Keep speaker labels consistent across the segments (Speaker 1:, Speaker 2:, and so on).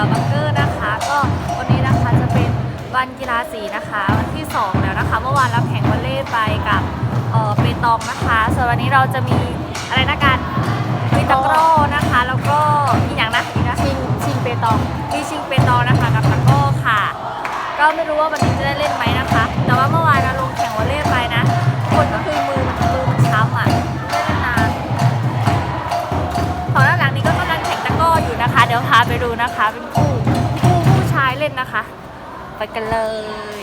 Speaker 1: อบังเกอร์นะคะ ก็วันนี้นะคะจะเป็นวันกีฬาสีนะคะวันที่ 2 แล้วนะคะ เมื่อวานเราแข่งวอลเล่ไปกับเออเปตองนะคะ ส่วนวันนี้เราจะมีอะไรนะกันมีตะกร้อนะคะ แล้วก็มีอย่างนะอีกนะชิงชิงเปตองมีชิงเปตองนะคะกับตะกร้อค่ะ ก็ไม่รู้ว่าวันนี้จะได้เล่นไหมนะคะ แต่ว่าเมื่อวาน ไปดูนะคะ เป็นคู่คู่ผู้ชายเล่นนะคะ ไปกันเลย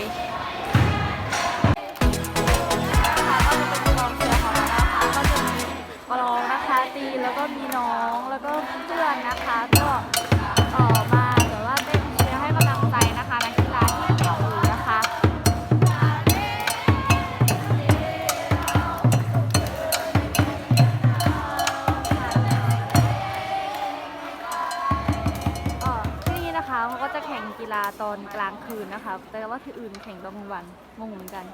Speaker 1: เขาก็จะแข่งกีฬาตอนกลางคืนนะคะ แต่ว่าที่อื่นแข่งตอนกลางวันงงเหมือนกัน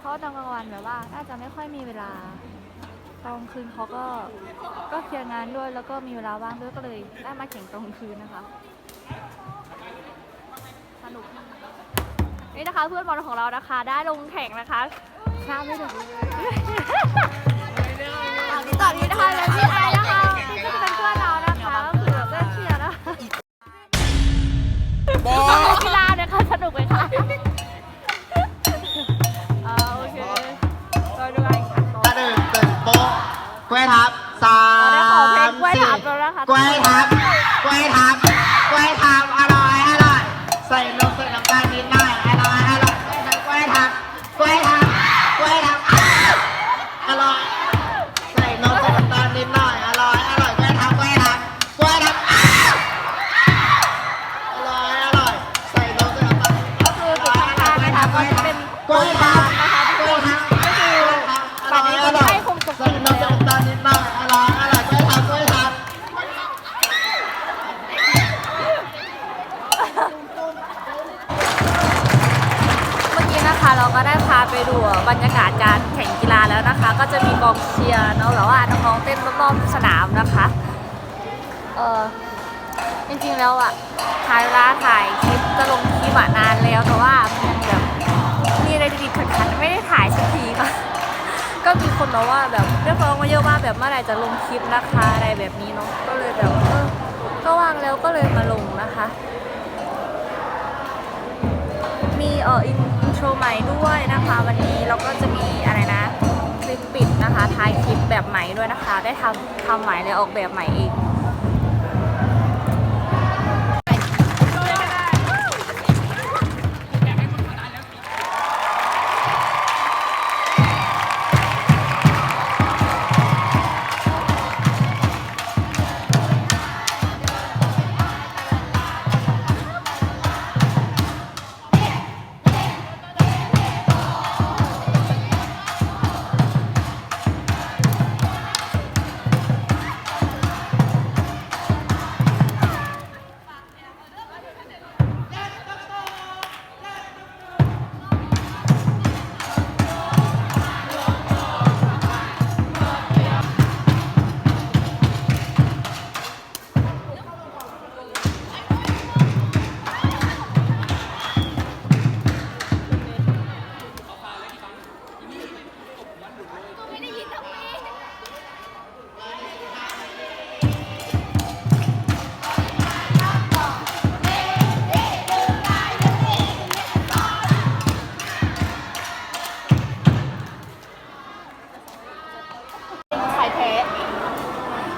Speaker 1: เพราะตอนกลางวันแบบว่า น่าจะไม่ค่อยมีเวลาตอนกลางคืนเขาก็ก็เคลียร์งานด้วยแล้วก็มีเวลาว่างด้วยก็เลยได้มาแข่งตอนกลางคืนนะคะสนุกนี่นะคะเพื่อนบอลของเรานะคะ ได้ลงแข่งนะคะข้ามไม่ถึงตอนนี้นะคะและพี่ไอนะคะที่ บ
Speaker 2: อ
Speaker 1: กีฬาเนี่ยค่ะสนุกไหมคะอ่าโอเคเราดูกันค่ะต่อ
Speaker 2: ตะดึงตึงโป๊ะกล้วยทับสา
Speaker 1: เราได้ขอเพลง
Speaker 2: ม
Speaker 1: กล้วย
Speaker 2: สี่
Speaker 1: ทับแล้วนะคะ
Speaker 2: กล้วยทับกล้วยทับกล้วยทับอร่อยอร่อยใส่นมใส่น้ำตาลนิดห บรรยา
Speaker 1: กาศการแข่งกีฬาแล้วนะคะ ก็จะมีกองเชียร์เนาะแบบว่าน้องๆเต้นรอบๆสนามนะคะเออจริงๆแล้วอะถ่ายเวลาถ่ายคลิปจะลงคลิปอะนานแล้วแต่ว่ามันยังแบบมีอะไรดีๆขัดๆไม่ได้ถ่ายสักทีค่ะก็มีคนบอกว่าแบบเรียกร้องมาเยอะว่าแบบเมื่อไหร่จะลงคลิปนะคะอะไรแบบนี้เนาะก็เลยแบบเออก็ว่างแล้วก็เลยมาลงนะคะ เอ่ออินโทรใหม่ด้วยนะคะ วันนี้เราก็จะมีอะไรนะคลิปปิดนะคะท้ายคลิปแบบใหม่ด้วยนะคะ ได้ทำทำใหม่เลยออกแบบใหม่เอง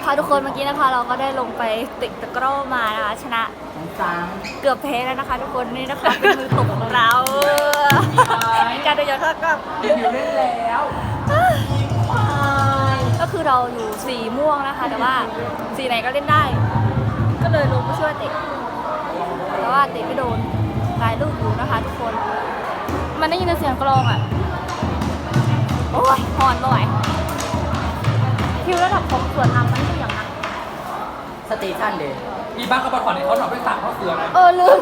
Speaker 1: ค่ะทุกคนเมื่อกี้นะคะ เราก็ได้ลงไปติดตะกร้อมานะคะชนะเกือบแพ้แล้วนะคะ ทุกคนนี่นะคะเป็นมือตกของเราการเดินยอดก็
Speaker 3: อยู่เล่นแล้ว
Speaker 1: ก็คือเราอยู่สีม่วงนะคะ แต่ว่าสีไหนก็เล่นได้ ก็เลยลงมาช่วยเตะแต่ว่าเตะไม่โดนหลายลูกอยู่นะคะ ทุกคน มันได้ยินแต่เสียงกลองอะโอ้ยหอนไม่ไหว คิวระดับของส่วนทำมันคืออย่างนั้น
Speaker 3: สเตชันเดย์
Speaker 4: มีบ้างก็มาถอนให้เขาหน่อยไปสั่งเขาเสือนะ
Speaker 1: เออลืม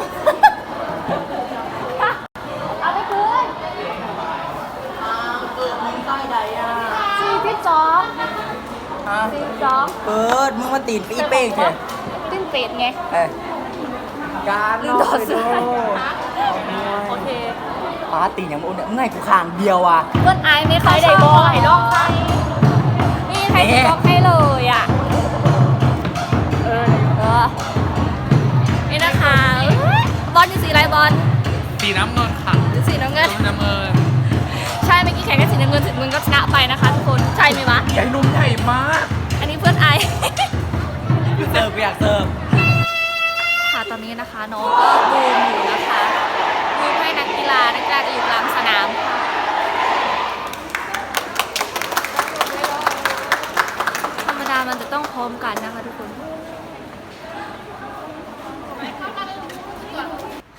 Speaker 1: เอาไปคืน
Speaker 3: เปิดมึงใต้ใดอะ
Speaker 1: สี่สิบสอง
Speaker 3: ฮะ
Speaker 1: สี่สิบสอง
Speaker 3: เปิดมึงมาตีนปีเป้งเถอะ
Speaker 1: ติ้นเป็ดไง
Speaker 3: เออการ
Speaker 1: ลืมถอดเสื้อโอเค
Speaker 3: ปาตีอย่างโอ้เนี่ยเมื่อยกูขางเดียวอะ
Speaker 1: เพื่อนไอซ์ไม่เคยได้บอกให้ลองไปนี่ใครจะบอกให้เลยอะ
Speaker 3: เออ
Speaker 1: เออนี่นะคะเอ้ยบอลนี่สีอะไรบอล
Speaker 4: สีน้ำเงินค่ะ
Speaker 1: สีน้ำเงิน
Speaker 4: น้ำเงิน
Speaker 1: ใช่เมื่อกี้แข่งกันสีน้ำเงินถึงมึงก็ชนะไปนะคะทุกคนใช่ไหมวะ
Speaker 4: ใหญ่นุ่มใหญ่มาก
Speaker 1: อันนี้เพื่อนไอซ์
Speaker 3: เสิร์ฟกูอยากเสิร์ฟ
Speaker 1: ค่ะตอนนี้นะคะน้องก็บูมอยู่นะคะบูมให้นักกีฬานักกีฬาจะอยู่กลางสนาม องพร้อมกันนะคะทุกคน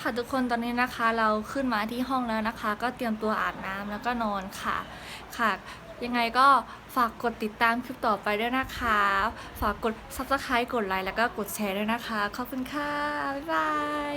Speaker 1: ค่ะทุกคนตอนนี้นะคะเราขึ้นมาที่ห้องแล้วนะคะ ก็เตรียมตัวอาบน้ำแล้วก็นอนค่ะค่ะยังไงก็ฝากกดติดตามคลิปต่อไปด้วยนะคะ ฝากกด subscribe กดไลค์แล้วก็กดแชร์ด้วยนะคะ ขอบคุณค่ะ บ๊ายบาย